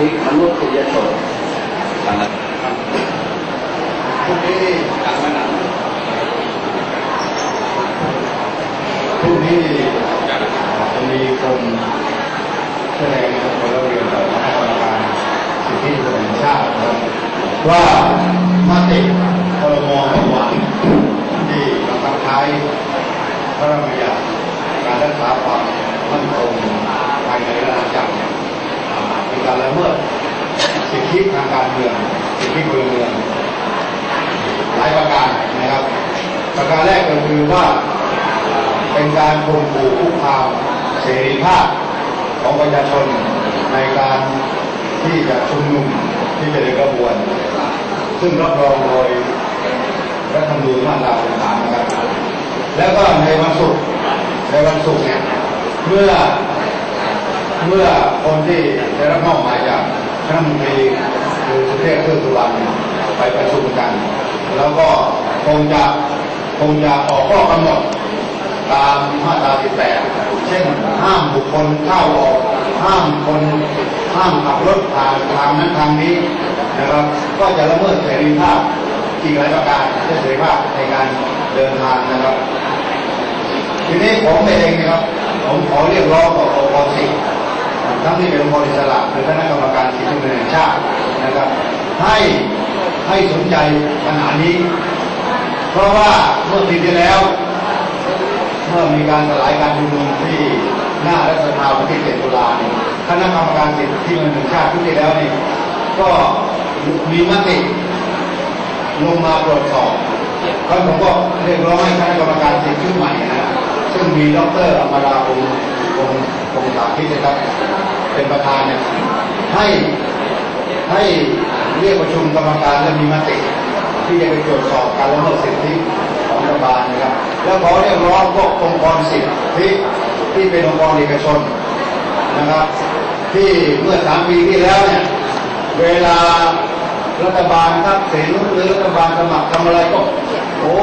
ธิมนุษยชนนะครับพรุ่งนี้การไม่นานพรุ่งนี้จะมีคนแสดงผลเรียนต่อคณะกรรมการสิทธิมนุษยชาติว่ามาติครมเมื่อวานที่บังคับใช้พระราชบัญญัติการรักษาความมั่นคง การละเมิดสิทธิทางการเมืองสิทธิพลเมืองหลายประการนะครับ ประการแรกก็คือว่าเป็นการข่มขู่คุกคามเสรีภาพของประชาชนในการที่จะชุมนุมที่จะเดินกระบวน ซึ่งรับรองโดยรัฐธรรมนูญมาตราต่างๆนะครับ แล้วก็ในวันศุกร์ในวันศุกร์เนี่ยเมื่อ เมื่อคนที่ได้รับมอบหมายจากคณะรัฐมนตรีคือสุเทพเทือกสุวรรณไปประชุมกัน แล้วก็คงจะคงจะออกข้อกำหนดตามมาตรา18 เช่นห้ามบุคคลเข้าออก ห้ามคนห้ามขับรถผ่านทางนั้นทางนี้นะครับ ก็จะละเมิดเสรีภาพอีกหลายประการเช่นเสรีภาพในการเดินทางนะครับ ทีนี้ผมเองนะครับ ผมขอเรียกร้องต่อองค์กรสิ ทั้งที่เป็นองค์กรอิสระหรือคณะกรรมการสิทธิมนุษยชาตินะครับ ให้ให้สนใจปัญหานี้ เพราะว่าเมื่อปีที่แล้ว เมื่อมีการสลายการชุมนุมที่หน้ารัฐสภาวันที่7ตุลาเนี่ยคณะกรรมการสิทธิมนุษยชาติที่แล้วนี่ก็มีมติลงมาตรวจสอบแล้วผมก็เรียกร้องให้คณะกรรมการสิทธิใหม่นะซึ่งมีดรอมราภู คงคงคงสาธิตนะครับ เป็นประธานเนี่ยให้ให้เรียกประชุมกรรมการและมีมติที่จะไปตรวจสอบการละเมิดสิทธิของรัฐบาลนะครับ แล้วขอเรียกร้องพวกองค์กรสิทธิที่เป็นองค์กรเอกชนนะครับ ที่เมื่อสามปีที่แล้วเนี่ยเวลารัฐบาลทักษิณหรือรัฐบาลสมัครทำอะไรก็โอ้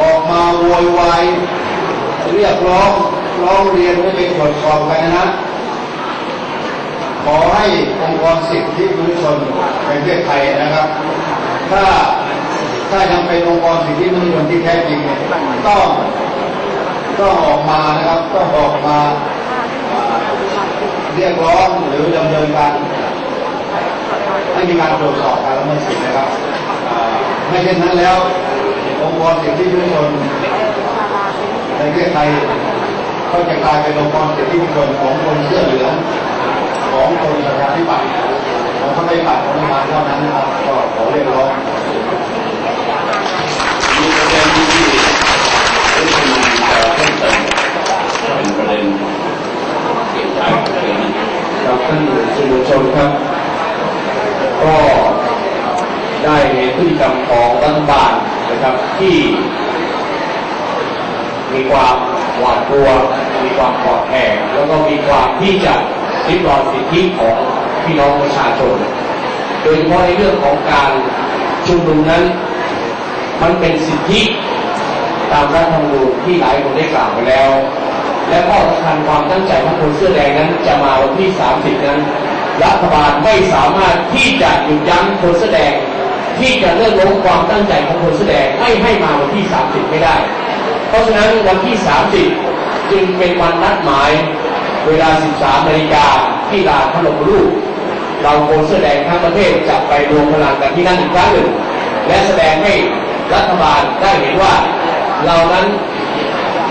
ออกมาโวยวายเรียกร้อง ร้องเรียนให้ไปตรวจสอบกันนะ ขอให้องค์กรสิทธิมนุษยชนในประเทศไทยนะครับ ถ้าถ้ายังเป็นองค์กรสิทธิมนุษยชนที่แท้จริงเนี่ยต้องต้องออกมานะครับต้องออกมาเรียกร้องหรือดำเนินการให้มีการตรวจสอบการละเมิดสิทธินะครับไม่เช่นนั้นแล้วองค์กรสิทธิมนุษยชนในประเทศไทย ก็จะกลายเป็นองค์กรสิทธิมนุษยชนของคนเสื้อเหลืองของคนประชาธิปัตย์ของพระไตรปัตย์ของทหารเท่านั้นนะครับก็ขอเรียกร้องมีประเด็นที่ที่เป็นจะเพิ่มเติมเป็นประเด็นเกี่ยวกับเรื่องนี้ครับท่านสื่อมวลชนครับ ก็ได้เห็นพฤติกรรมของรัฐบาลนะครับที่มีความ หวาดกลัว มีความปลอดแห่แล้วก็มีความที่จะริดรอนสิทธิของพี่น้องประชาชน โดยเฉพาะในเรื่องของการชุมนุมนั้น มันเป็นสิทธิตามรัฐธรรมนูญที่หลายคนได้กล่าวไปแล้ว และข้อสำคัญความตั้งใจของคนเสื้อแดงนั้นจะมาวันที่ 30 นั้น รัฐบาลไม่สามารถที่จะหยุดยั้งคนเสื้อแดงที่จะเลิกล้มความตั้งใจของคนเสื้อแดงไม่ให้มาวันที่ 30 ไม่ได้ เพราะฉะนั้นวันที่ 30 จึงเป็นวันนัดหมาย เวลา 13นาฬิกาที่ลานพระบรมรูปเราโคนเสื้อแดงทั้งประเทศจะไปรวมพลังกันที่นั่นอีกครั้งหนึ่ง และแสดงให้รัฐบาลได้เห็นว่าเรานั้น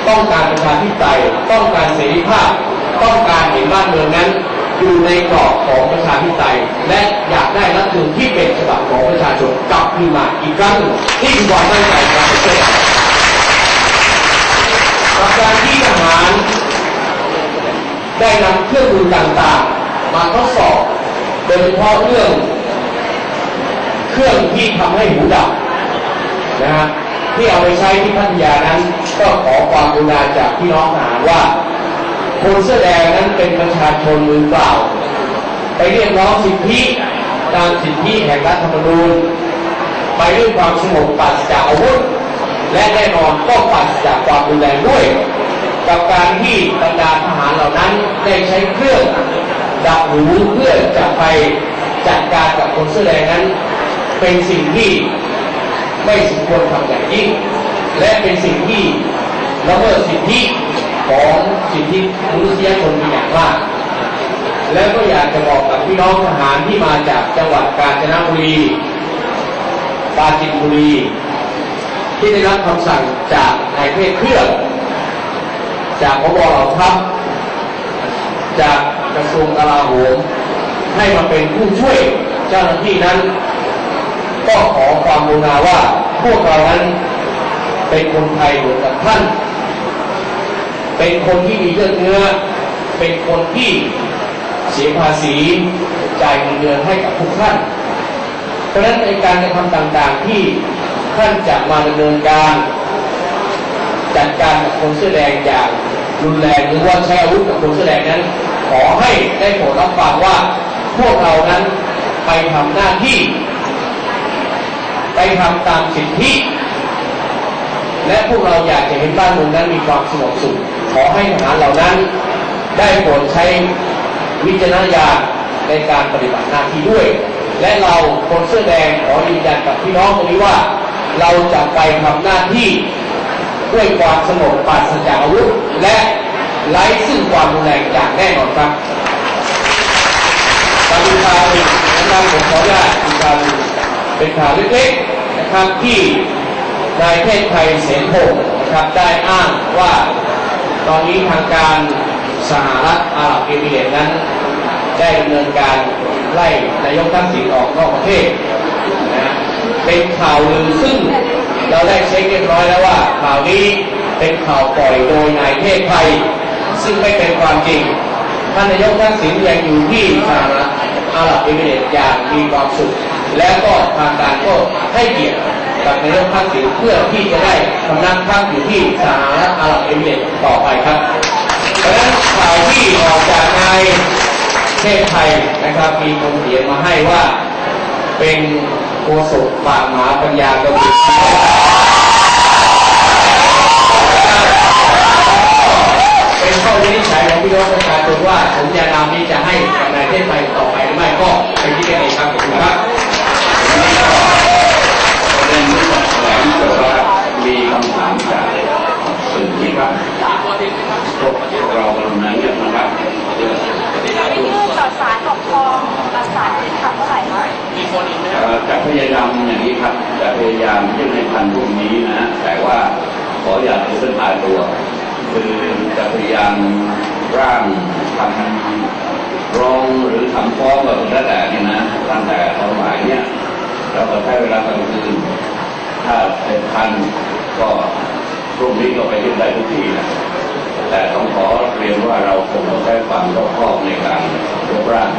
ต้องการประชาธิปไตยต้องการเสรีภาพ ต้องการเห็นบ้านเมืองนั้นอยู่ในกรอบของประชาธิปไตยและอยากได้รัฐธรรมนูญที่เป็นฉบับของประชาชนกลับคืนมาอีกครั้งหนึ่งนี่คือความตั้งใจของประเทศ กับการที่ทหารได้นำเครื่องมือต่างๆ มาทดสอบ โดยเฉพาะเรื่อง เครื่องที่ทำให้หูดับนะฮะที่เอาไปใช้ที่พัทยานั้น ก็ขอความกรุณาจากพี่น้องทหารว่าคนเสื้อแดงนั้นเป็นประชาชนมือเปล่า ไปเรียกร้องสิทธิตามสิทธิแห่งรัฐธรรมนูญไปด้วยความสงบปราศจากอาวุธ และแน่นอนก็ปราศจากความรุนแรงด้วย กับการที่บรรดาทหารเหล่านั้นได้ใช้เครื่องดักหูเพื่อจะไปจัดการกับคนเสื้อแดงนั้น เป็นสิ่งที่ไม่สมควรทำอย่างยิ่ง และเป็นสิ่งที่ละเมิดสิทธิของสิทธิมนุษยชนอย่างมากแล้วก็อยากจะบอกกับพี่น้องทหารที่มาจากจังหวัดกาญจนบุรี ปราจีนบุรี ที่ได้รับคำสั่งจากนายเทพเครื่องจากพบเหล่าทัพจากกระทรวงกลาโหมให้มาเป็นผู้ช่วยเจ้าหน้าที่นั้น ก็ขอความกรุณาว่าพวกเรานั้นเป็นคนไทยเหมือนกับท่าน เป็นคนที่มีเลือดเนื้อ เป็นคนที่เสียภาษีจ่ายเงินเดือนให้กับทุกท่าน เพราะฉะนั้นในการกระทำต่างๆที่ ท่านจะมาดำเนินการจัดการกับคนเสื้อแดงอย่างรุนแรงหรือว่าใช้อาวุธกับคนเสื้อแดงนั้น ขอให้ได้โปรดรับฟังว่าพวกเรานั้นไปทำหน้าที่ ไปทำตามสิทธิ และพวกเราอยากจะเห็นบ้านเมืองนั้นมีความสงบสุขขอให้ทหารเหล่านั้น ได้โปรดใช้วิจารณญาณในการปฏิบัติหน้าที่ด้วย และเราคนเสื้อแดงขอยืนยันกับพี่น้องตรงนี้ว่า เราจะไปทำหน้าที่ด้วยความสงบปราศจากอาวุธและไร้ซึ่งความรุนแรงอย่างแน่นอนครับการดูข่าหนึ่งนะครับผมขออนุญาตดูข่าวหนึ่งเป็นข่าวเล็กๆนะครับที่นายเทพไทยเสนพงศ์นะครับได้อ้างว่าตอนนี้ทางการสหรัฐอาหรับเอมิเรตนั้น ได้ดำเนินการไล่นายกทักษิณออกนอกประเทศนะ เป็นข่าวลือซึ่ง เราได้เช็คเรียบร้อยแล้วว่า ข่าวนี้เป็นข่าวปล่อยโดยนายเทพไทยซึ่งไม่เป็นความจริงท่านนายกทักษิณยังอยู่ที่สหรัฐอาหรับเอมิเรตส์อย่างมีความสุข แล้วก็ทางการก็ให้เกียรติกับนายกทักษิณเพื่อที่จะได้ทำนักพักอยู่ที่สหรัฐอาหรับเอมิเรตส์ต่อไปครับเพราะฉะนั้นข่าวที่ออกจากนายเทพไทยนะครับมีคนเขียนมาให้ว่าเป็น โกศกปากหมาปัญญากระบิเป็นข้อวินิจฉัยของพี่น้องประชาชนว่าผมยานามนี้จะให้กับนายเทพไทยต่อไปหรือไม่ก็เป็นที่กันเองครับขอบคุณครับ ประเด็นที่แถลงเกิดว่ามีคำถามจากสื่อที่ครับพวกเรากำลังเงียบนะครับเพื่อ นี่ยื่นต่อสารปกครองต่อสารเป็นคำเท่าไหร่คะ เอ่อจะ พยายามอย่างนี้ครับจะพยายามยื่นในทันพรุ่งนี้นะแต่ว่าขออย่าถือเป็นตายตัว คือจะพยายามร่างทำร้องหรือทำฟ้องแบบนั้นแต่นี่นะตั้งแต่ตอนบ่ายเนี่ยเราก็ใช้เวลากลางคืนถ้าเป็นทันก็พรุ่งนี้ก็ไปยื่นได้ทุกที่นะแต่ต้องขอเรียนว่าเราคงต้องใช้ความรอบคอบในการยกร่าง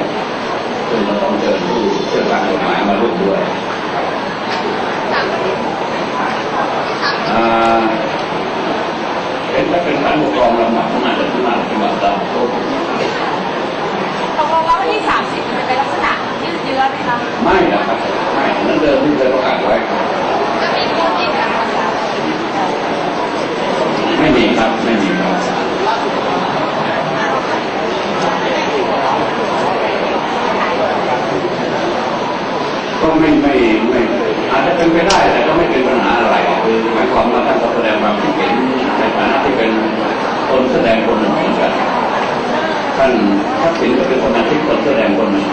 ซึ่งเราต้องเชิญผู้เชี่ยวชาญกฎหมายมาร่วมด้วยอ่าเห็นถ้าเป็นการปกครองลำบากน่าจะน่าจะเป็นแบบเราตกลงว่าวันที่30มันเป็นลักษณะยืดเยื้อไหมคะไม่นะครับไม่นั่นเดิมที่เคยประกาศไว้ครับจะมีผู้ที่จะมาจากไม่มีครับไม่มีครับานทักษิณก็เป็นคนอาทิตย์คนแสดงคนหนึ่ง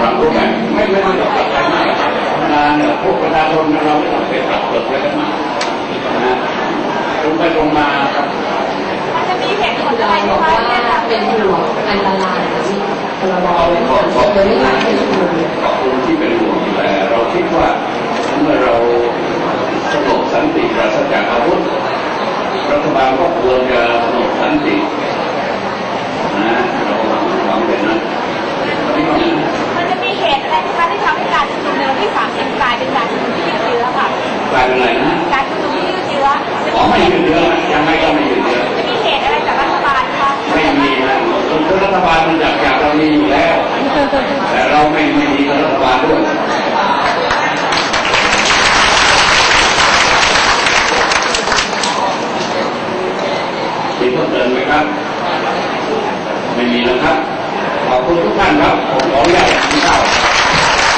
ความรู้แบบไม่ไม่ต้องตัดใจมากธรรมดาเนี่ยพวกประชาชนเราไม่ต้องไปตัดเกิดอะไรกันมากนะตรงไปตรงมาครับจะมีเหตุผลอะไรเราไหมบอกคะว่าเนี่ยค่ะเป็นห่วงอันตรายที่พรบ ขอบไว้ขก่ออบนขอบโดยไม่อยากให้ชุมนุมขอบคุณที่เป็นห่วงแต่เราคิดว่าเมื่อเราสงบสันติปราศจากอาวุธรัฐบาลก็ควรจะสงบสันตินะเราหวังเป็นนั้นตอนนี้ก็อย่างนั้นมันจะมีเหตุอะไรไหมคะที่ทำให้การชุมนุมในวันที่30กลายเป็นการชุมนุมที่ยืดเยื้อค่ะกลายเป็นอะไรนะการชุมนุมที่ยืดเยื้อจะอ๋อไม่ยืดเยื้อนะยังไงก็ไม่ยืดเยื้อจะมีเหตุอะไรจากรัฐบาลคะไม่มีนะคือรัฐบาลมันอยากอยาก ราไม่ไม่ดีกับรัฐบาลด้วยมีเพิ่มเติมไหมครับ ไม่มีแล้วครับ ขอบคุณทุกท่านครับ ผมขออนุญาตกินข้า